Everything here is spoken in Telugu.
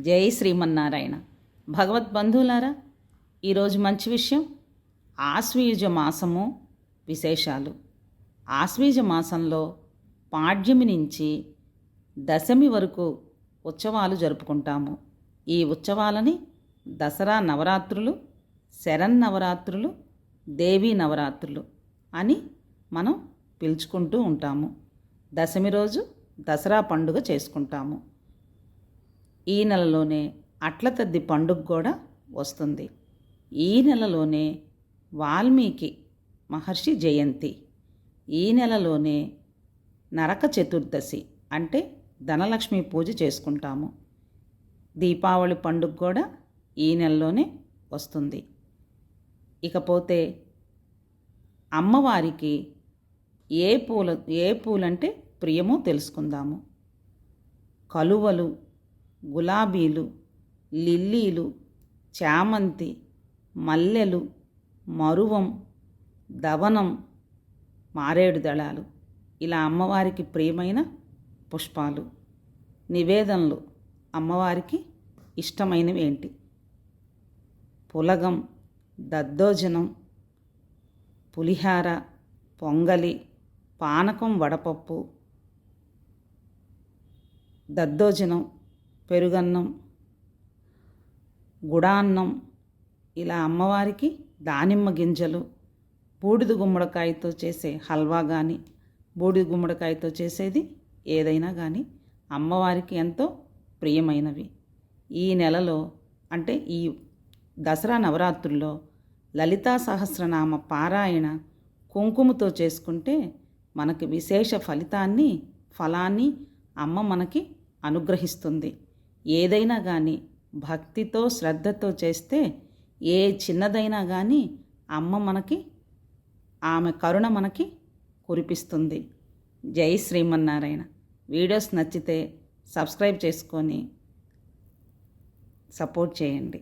జై శ్రీమన్నారాయణ. భగవద్బంధువులారా ఈరోజు మంచి విషయం ఆశ్వీయుజ మాసము విశేషాలు. ఆశ్వీజ మాసంలో పాడ్యమి నుంచి దశమి వరకు ఉత్సవాలు జరుపుకుంటాము. ఈ ఉత్సవాలని దసరా నవరాత్రులు శరన్నవరాత్రులు దేవీ నవరాత్రులు అని మనం పిలుచుకుంటూ ఉంటాము. దశమి రోజు దసరా పండుగ చేసుకుంటాము. ఈ నెలలోనే అట్ల తద్ది పండుగ కూడా వస్తుంది. ఈ నెలలోనే వాల్మీకి మహర్షి జయంతి. ఈ నెలలోనే నరక చతుర్దశి అంటే ధనలక్ష్మి పూజ చేసుకుంటాము. దీపావళి పండుగ కూడా ఈ నెలలోనే వస్తుంది. ఇకపోతే అమ్మవారికి ఏ పూల ఏ పూలంటే ప్రియమో తెలుసుకుందాము. కలువలు గులాబీలు లిల్లీలు చామంతి మల్లెలు మరువం దవనం మారేడు దళాలు. ఇలా అమ్మవారికి ప్రియమైన పుష్పాలు నివేదనలు అమ్మవారికి ఇష్టమైనవి ఏంటి? పులగం దద్దోజనం పులిహార పొంగలి పానకం వడపప్పు దద్దోజనం పెరుగన్నం గుడాన్నం ఇలా అమ్మవారికి దానిమ్మ గింజలు బూడిద గుమ్మడికాయతో చేసే హల్వా కానీ బూడిద గుమ్మడికాయతో చేసేది ఏదైనా కానీ అమ్మవారికి ఎంతో ప్రియమైనవి. ఈ నెలలో అంటే ఈ దసరా నవరాత్రుల్లో లలితా సహస్రనామ పారాయణ కుంకుమతో చేసుకుంటే మనకి విశేష ఫలితాన్ని ఫలాన్ని అమ్మ మనకి అనుగ్రహిస్తుంది. ఏదైనా కానీ భక్తితో శ్రద్ధతో చేస్తే ఏ చిన్నదైనా కానీ అమ్మ మనకి ఆమె కరుణ మనకి కురిపిస్తుంది. జై శ్రీమన్నారాయణ. వీడియోస్ నచ్చితే సబ్స్క్రైబ్ చేసుకొని సపోర్ట్ చేయండి.